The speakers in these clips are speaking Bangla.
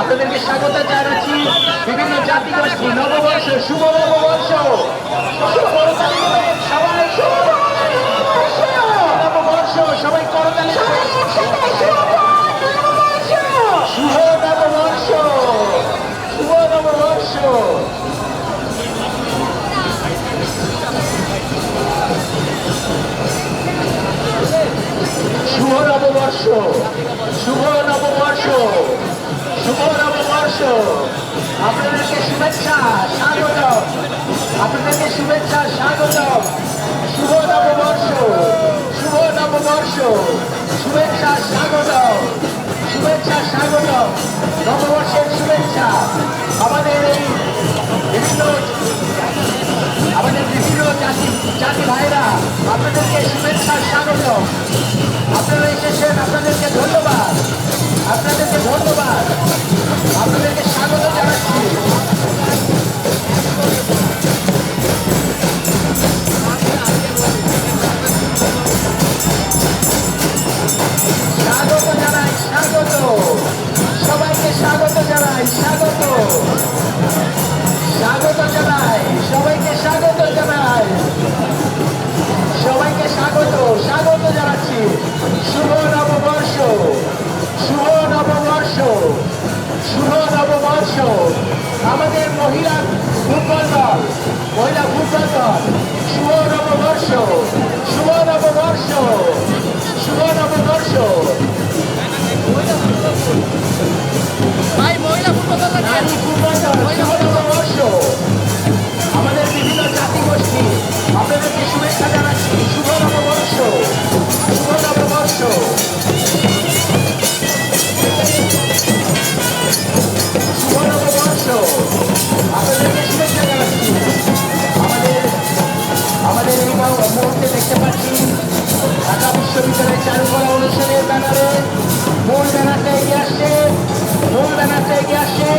আপনাদেরকে স্বাগত জানাচ্ছি বিভিন্ন জাতিগোষ্ঠী নববর্ষ শুভ নববর্ষ সবাই নববর্ষ সবাই করতালি। শুভ নববর্ষ শুভ নববর্ষ শুভ নববর্ষ শুভ নববর্ষ শুভ নববর্ষ আপনাদেরকে শুভেচ্ছা স্বাগত আপনাদেরকে শুভেচ্ছা স্বাগত শুভ নববর্ষ শুভ নববর্ষ শুভেচ্ছা স্বাগত শুভেচ্ছা স্বাগত নববর্ষের শুভেচ্ছা আমাদের এই বিভিন্ন আমাদের বিভিন্ন জাতি জাতি ভাইরা, আপনাদেরকে শুভেচ্ছা স্বাগত নববর্ষ আমাদের মহিলা ফুটবল দল মহিলা ফুটবল দল শুভ নববর্ষ শুভ নববর্ষ শুভ নববর্ষ। ব্যানারে মূল ব্যানারটা আসছে মূল ব্যানারটা এগিয়ে আসছে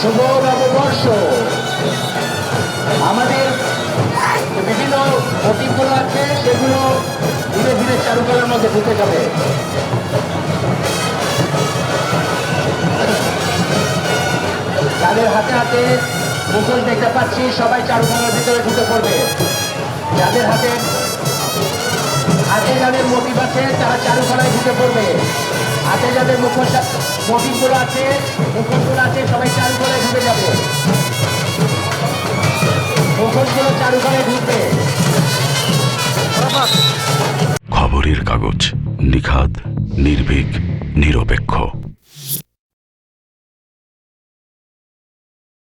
শুভ নববর্ষ আমাদের বিভিন্ন মোটিভগুলো আছে, সেগুলো ধীরে ধীরে চারুকলার মধ্যে ঢুকে যাবে। যাদের হাতে হাতে মুখোশ দেখতে পাচ্ছি, সবাই চারুকলার ভিতরে ঢুকে পড়বে। যাদের হাতে হাতে যাদের মোটিভ আছে, তারা চারুকলায় ঢুকে পড়বে। হাতে যাদের মুখোশ মোটিভগুলো আছে, মুখোশগুলো আছে, সবাই চালু করে ঢুকে যাবে। মুখোশগুলো করে ঢুকবে। খবরের কাগজ নিখাদ, নির্ভীক, নিরপেক্ষ।